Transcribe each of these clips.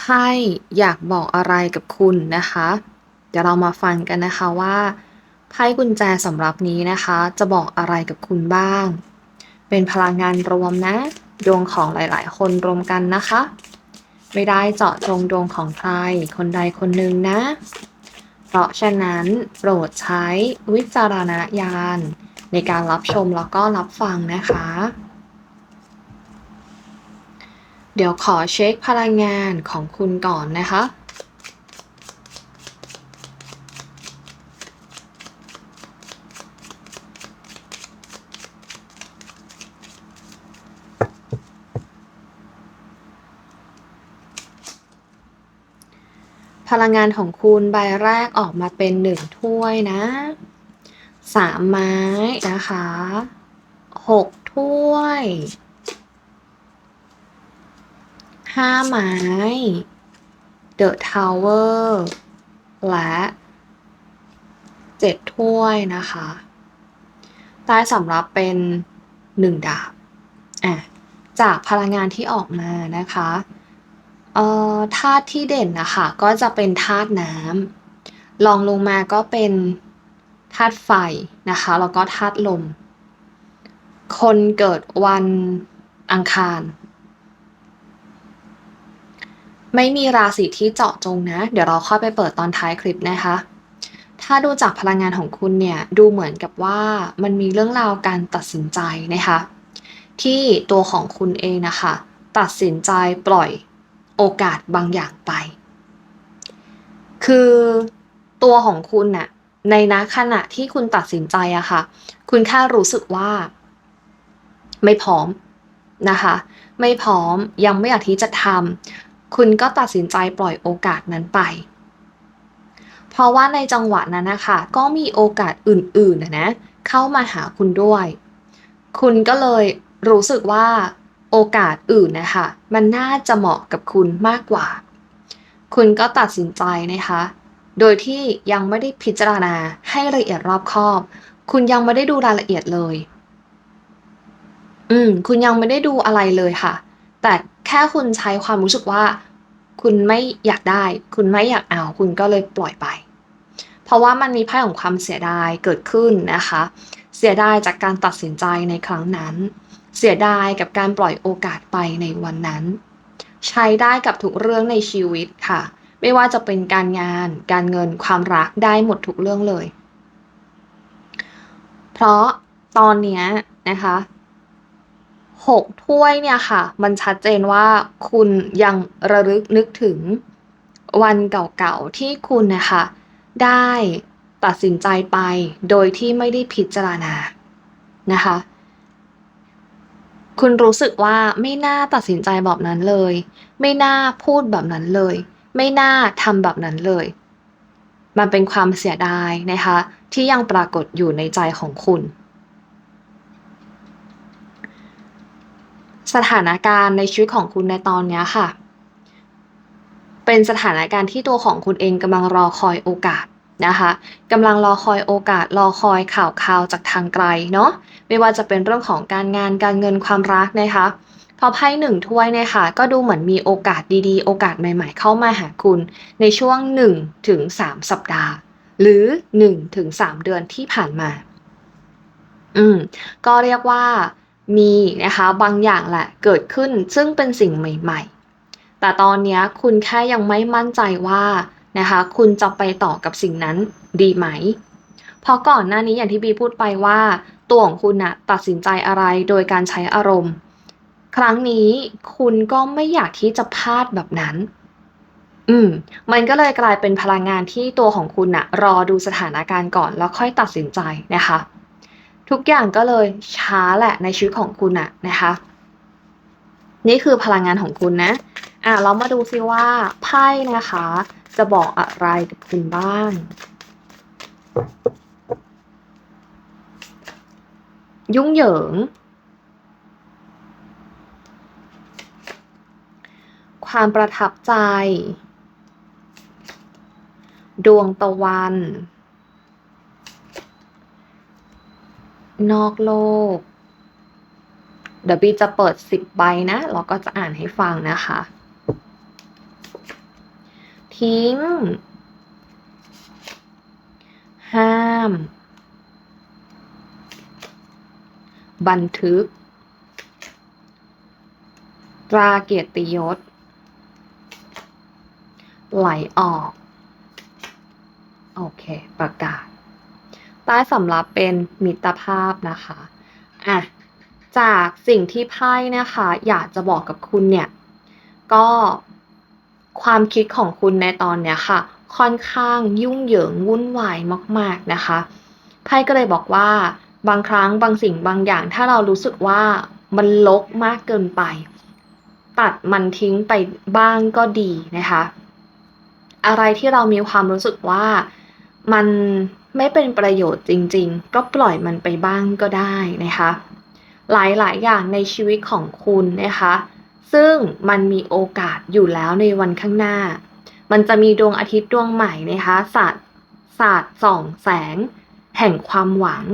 ไพ่อยากบอกอะไรกับคุณนะคะ เดี๋ยวเรามาฟังกันนะคะว่าไพ่กุญแจสำหรับนี้นะคะ จะบอกอะไรกับคุณบ้าง เป็นพลังงานรวมนะ ดวงของหลาย ๆ คนรวมกันนะคะ ไม่ได้เจาะจงดวงของใคร คนใดคนหนึ่งนะ เพราะฉะนั้นโปรดใช้วิจารณญาณในการรับชมแล้วก็รับฟังนะคะ ดี๋ยวขอเช็คพลังงานของคุณก่อนนะคะ พลังงานของคุณใบแรกออกมาเป็นหนึ่งถ้วยนะสามไม้นะคะหกถ้วย ห้าไม้ The Tower และเจ็ดถ้วยนะคะใต้สำรับเป็นหนึ่งดาบอะจากพลังงานที่ออกมานะคะเอ่อธาตุที่เด่นนะคะก็จะเป็นธาตุน้ำลองลงมาก็เป็นธาตุไฟนะคะแล้วก็ธาตุลม คนเกิดวันอังคาร ไม่มีราศีที่เจาะจงนะ เดี๋ยวเราค่อยไปเปิดตอนท้ายคลิปนะคะ ถ้าดูจากพลังงานของคุณเนี่ยดูเหมือนกับว่ามันมีเรื่องราวการตัดสินใจนะคะ ที่ตัวของคุณเองนะคะ ตัดสินใจปล่อยโอกาสบางอย่างไป คือตัวของคุณน่ะในณขณะที่คุณตัดสินใจอะค่ะ คุณแค่รู้สึกว่า ไม่พร้อมนะคะ ไม่พร้อมยังไม่อยากที่จะทำ คุณก็ตัดสินใจปล่อยโอกาสนั้นไป เพราะว่าในจังหวะนั้นนะคะก็มีโอกาสอื่นๆนะนะเข้ามาหาคุณด้วย คุณก็เลยรู้สึกว่าโอกาสอื่นนะคะมันน่าจะเหมาะกับคุณมากกว่า คุณก็ตัดสินใจนะคะ โดยที่ยังไม่ได้พิจารณาให้ละเอียดรอบคอบ คุณยังไม่ได้ดูรายละเอียดเลย อืม คุณยังไม่ได้ดูอะไรเลยค่ะ แต่แค่คุณใช้ความรู้สึกว่า คุณไม่อยากได้ คุณไม่อยากเอา คุณก็เลยปล่อยไป เพราะว่ามันมีไพ่ของความเสียดายเกิดขึ้นนะคะ เสียดายจากการตัดสินใจในครั้งนั้น เสียดายกับการปล่อยโอกาสไปในวันนั้น ใช้ได้กับทุกเรื่องในชีวิตค่ะ ไม่ว่าจะเป็นการงาน การเงิน ความรักได้หมดทุกเรื่องเลย เพราะตอนนี้นะคะ หกถ้วยเนี่ยค่ะ มันชัดเจนว่าคุณยังระลึกนึกถึงวันเก่าๆ ที่คุณนะคะได้ตัดสินใจไปโดยที่ไม่ได้พิจารณานะคะ คุณรู้สึกว่าไม่น่าตัดสินใจแบบนั้นเลย ไม่น่าพูดแบบนั้นเลย ไม่น่าทำแบบนั้นเลย มันเป็นความเสียดายนะคะ ที่ยังปรากฏอยู่ในใจของคุณ สถานการณ์ในชีวิตของคุณในตอนนี้ค่ะ เป็นสถานการณ์ที่ตัวของคุณเองกำลังรอคอยโอกาสนะคะกำลังรอคอยโอกาสรอคอยข่าวข่าวจากทางไกลเนาะไม่ว่าจะเป็นเรื่องของการงานการเงินความรักนะคะพอไพ่หนึ่งถ้วยเนี่ยค่ะก็ดูเหมือนมีโอกาสดีๆ โอกาสใหม่ ๆ เข้ามาหาคุณ ในช่วง1ถึง3สัปดาห์ หรือ1ถึง3เดือนที่ผ่านมา อืมก็เรียกว่า มีนะคะบางอย่างแหละเกิดขึ้นซึ่งเป็นสิ่งใหม่ ๆ แต่ตอนนี้คุณแค่ยังไม่มั่นใจว่านะคะคุณจะไปต่อกับสิ่งนั้นดีไหม เพราะก่อนหน้านี้อย่างที่บีพูดไปว่า ตัวของคุณนะตัดสินใจอะไรโดยการใช้อารมณ์ ครั้งนี้คุณก็ไม่อยากที่จะพลาดแบบนั้น อืม มันก็เลยกลายเป็นพลังงานที่ตัวของคุณนะรอดูสถานการณ์ก่อนแล้วค่อยตัดสินใจนะคะ ทุกอย่างก็เลยช้าแหละในชีวิตของคุณอะนะคะ นี่คือพลังงานของคุณนะอะเรามาดูซิว่าไพ่นะคะ จะบอกอะไรกับคุณบ้าง ยุ่งเหยิง ความประทับใจ ดวงตะวัน นอกโลก เดี๋ยวบีจะเปิดสิบใบนะแล้วก็จะอ่านให้ฟังนะคะ ทิ้ง ห้าม บันทึก ตราเกียรติยศ ไหลออก โอเค ประกาศ ต้สำรับเป็นมิตรภาพนะคะอะจากสิ่งที่ไพ่นะคะ อยากจะบอกกับคุณเนี่ย ก็ความคิดของคุณในตอนเนี้ยค่ะ ค่อนข้างยุ่งเหยิงวุ่นวายมาก ๆนะคะไพ่ก็เลยบอกว่าบางครั้งบางสิ่งบางอย่าง ถ้าเรารู้สึกว่ามันลกมากเกินไป ตัดมันทิ้งไปบ้างก็ดีนะคะ อะไรที่เรามีความรู้สึกว่ามัน ไม่เป็นประโยชน์จริงๆ ก็ปล่อยมันไปบ้างก็ได้นะคะ หลายๆ อย่างในชีวิตของคุณนะคะ ซึ่งมันมีโอกาสอยู่แล้วในวันข้างหน้า มันจะมีดวงอาทิตย์ดวงใหม่นะคะศาสตร์ศาสตร์ส่องแสง แห่งความหวัง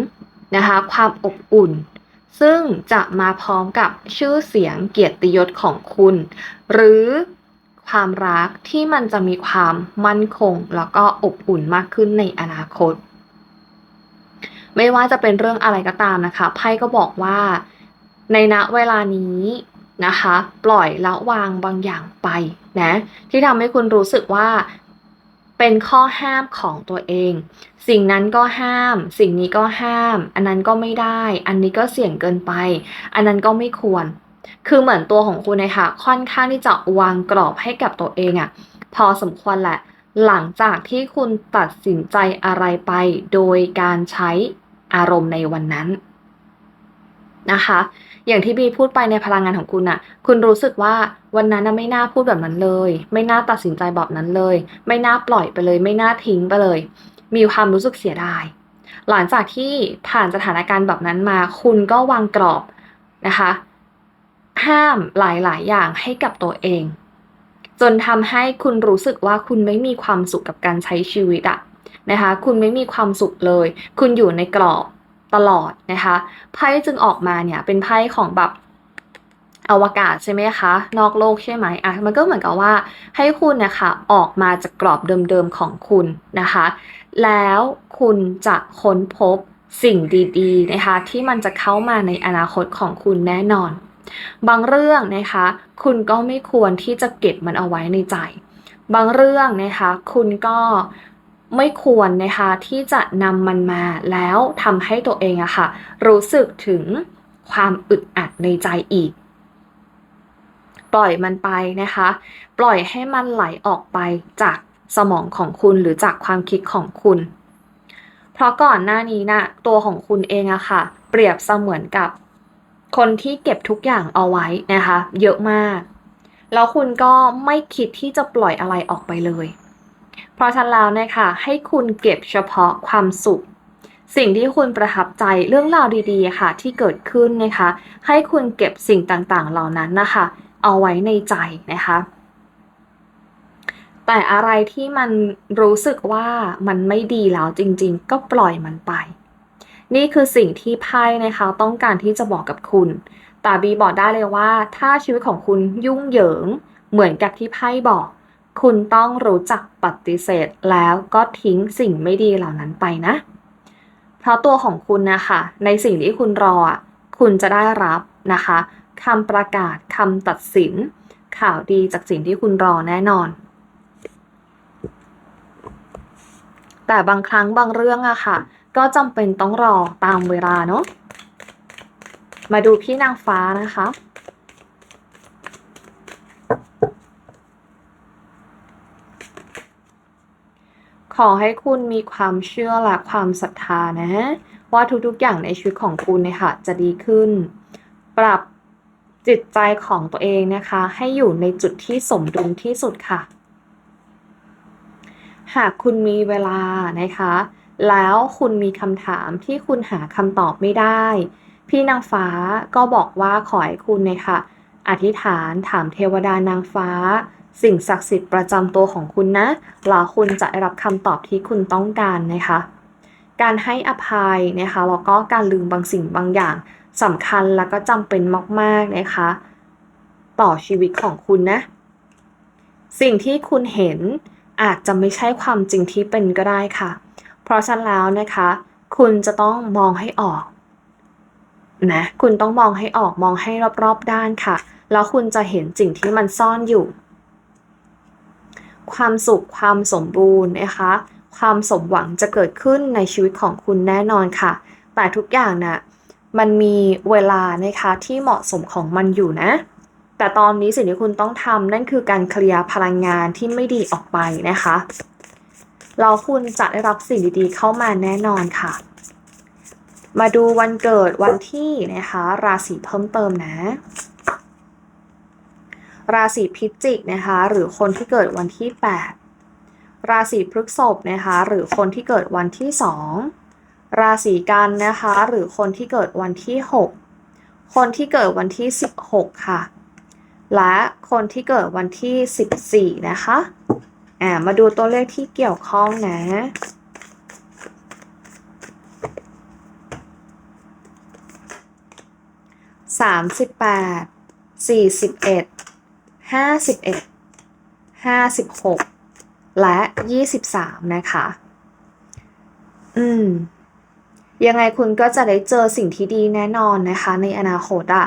นะคะ ความอบอุ่น ซึ่งจะมาพร้อมกับชื่อเสียงเกียรติยศของคุณ หรือ ความรักที่มันจะมีความมั่นคง แล้วก็อบอุ่นมากขึ้นในอนาคต ไม่ว่าจะเป็นเรื่องอะไรก็ตามนะคะไพ่ก็บอกว่าในณเวลานี้นะคะ ปล่อยละวางบางอย่างไปนะที่ทำให้คุณรู้สึกว่าเป็นข้อห้ามของตัวเอง สิ่งนั้นก็ห้าม สิ่งนี้ก็ห้าม อันนั้นก็ไม่ได้ อันนี้ก็เสี่ยงเกินไป อันนั้นก็ไม่ควร คือเหมือนตัวของคุณนะคะค่อนข้างที่จะวางกรอบให้กับตัวเองอะพอสมควรแหละ หลังจากที่คุณตัดสินใจอะไรไป โดยการใช้อารมณ์ในวันนั้นนะคะ อย่างที่บีพูดไปในพลังงานของคุณอะคุณรู้สึกว่าวันนั้นไม่น่าพูดแบบนั้นเลย ไม่น่าตัดสินใจแบบนั้นเลย ไม่น่าปล่อยไปเลย ไม่น่าทิ้งไปเลย มีความรู้สึกเสียดาย หลังจากที่ผ่านสถานการณ์แบบนั้นมา คุณก็วางกรอบนะคะ ห้ามหลาย ๆ อย่างให้กับตัวเอง จนทำให้คุณรู้สึกว่าคุณไม่มีความสุขกับการใช้ชีวิตอะนะคะ คุณไม่มีความสุขเลย คุณอยู่ในกรอบตลอดนะคะไพ่จึงออกมาเนี่ยเป็นไพ่ของแบบอวกาศใช่ไหมคะ นอกโลกใช่ไหมอะมันก็เหมือนกับว่าให้คุณนะคะออกมาจากกรอบเดิมๆของคุณนะคะ แล้วคุณจะค้นพบสิ่งดีๆนะคะที่มันจะเข้ามาในอนาคตของคุณแน่นอน บางเรื่องนะคะ คุณก็ไม่ควรที่จะเก็บมันเอาไว้ในใจ บางเรื่องนะคะ คุณก็ไม่ควรนะคะที่จะนำมันมาแล้วทำให้ตัวเองอะค่ะ รู้สึกถึงความอึดอัดในใจอีก ปล่อยมันไปนะคะ ปล่อยให้มันไหลออกไปจากสมองของคุณหรือจากความคิดของคุณ เพราะก่อนหน้านี้นะตัวของคุณเองอะค่ะ เปรียบเสมือนกับ คนที่เก็บทุกอย่างเอาไว้นะคะ เยอะมาก แล้วคุณก็ไม่คิดที่จะปล่อยอะไรออกไปเลย เพราะฉะนั้นแล้วนะคะให้คุณเก็บเฉพาะความสุข สิ่งที่คุณประทับใจเรื่องราวดีๆค่ะ ที่เกิดขึ้นนะคะ ให้คุณเก็บสิ่งต่างๆ เหล่านั้นนะคะ เอาไว้ในใจนะคะแต่อะไรที่มันรู้สึกว่ามันไม่ดีแล้วจริงๆ ก็ปล่อยมันไป นี่คือสิ่งที่ไพ่นะคะต้องการที่จะบอกกับคุณ แต่บีบอกได้เลยว่า ถ้าชีวิตของคุณยุ่งเหยิง เหมือนกับที่ไพ่บอก คุณต้องรู้จักปฏิเสธแล้วก็ทิ้งสิ่งไม่ดีเหล่านั้นไปนะ เพราะตัวของคุณนะคะในสิ่งที่คุณรอ คุณจะได้รับนะคะคำประกาศคำตัดสิน ข่าวดีจากสิ่งที่คุณรอแน่นอน แต่บางครั้งบางเรื่องอะค่ะ ก็จำเป็นต้องรอตามเวลาเนาะมาดูพี่นางฟ้านะคะ ขอให้คุณมีความเชื่อและความศรัทธานะ ว่าทุกๆอย่างในชีวิตของคุณเนี่ยค่ะจะดีขึ้น ปรับจิตใจของตัวเองนะคะ ให้อยู่ในจุดที่สมดุลที่สุดค่ะ หากคุณมีเวลานะคะ แล้วคุณมีคำถามที่คุณหาคำตอบไม่ได้ พี่นางฟ้าก็บอกว่าขอให้คุณเนี่ยค่ะ อธิษฐานถามเทวดานางฟ้า สิ่งศักดิ์สิทธิ์ประจำตัวของคุณนะแล้วคุณจะได้รับคำตอบที่คุณต้องการนะคะ การให้อภัยนะคะแล้วก็การลืมบางสิ่งบางอย่างสำคัญแล้วก็จำเป็นมากๆนะคะ ต่อชีวิตของคุณนะ สิ่งที่คุณเห็นอาจจะไม่ใช่ความจริงที่เป็นก็ได้ค่ะ เพราะฉะนั้นแล้วนะคะ คุณจะต้องมองให้ออกนะคุณต้องมองให้ออกมองให้รอบๆด้านค่ะ แล้วคุณจะเห็นสิ่งที่มันซ่อนอยู่ ความสุขความสมบูรณ์นะคะ ความสมหวังจะเกิดขึ้นในชีวิตของคุณแน่นอนค่ะ แต่ทุกอย่างนะ่ะมันมีเวลานะคะที่เหมาะสมของมันอยู่นะ แต่ตอนนี้สิ่งที่คุณต้องทำนั่นคือการเคลียร์พลังงานที่ไม่ดีออกไปนะคะ แล้วคุณจะได้รับสิ่งดีๆเข้ามาแน่นอนค่ะ มาดูวันเกิดวันที่นะคะ ราศีเพิ่มเติมนะ ราศีพิจิกนะคะ หรือคนที่เกิดวันที่ 8 ราศีพฤษภนะคะ หรือคนที่เกิดวันที่ 2 ราศีกันนะคะ หรือคนที่เกิดวันที่ 6 คนที่เกิดวันที่ 16 ค่ะ และคนที่เกิดวันที่ 14 นะคะ อ่า มาดูตัวเลขที่เกี่ยวข้องนะ สามสิบแปด สี่สิบเอ็ด ห้าสิบเอ็ด ห้าสิบหก และยี่สิบสามนะคะ อืม ยังไงคุณก็จะได้เจอสิ่งที่ดีแน่นอนนะคะ ในอนาคตอะ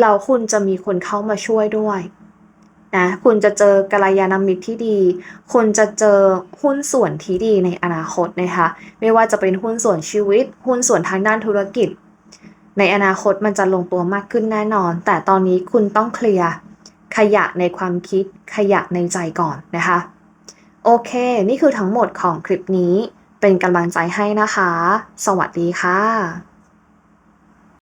เราคุณจะมีคนเข้ามาช่วยด้วย นะคุณจะเจอกัลยาณมิตรที่ดี คุณจะเจอหุ้นส่วนที่ดีในอนาคตนะคะไม่ว่าจะเป็นหุ้นส่วนชีวิต หุ้นส่วนทางด้านธุรกิจ ในอนาคตมันจะลงตัวมากขึ้นแน่นอน แต่ตอนนี้คุณต้องเคลียร์ขยะในความคิดขยะในใจก่อนนะคะโอเค นี่คือทั้งหมดของคลิปนี้เป็นกำลังใจให้นะคะ สวัสดีค่ะ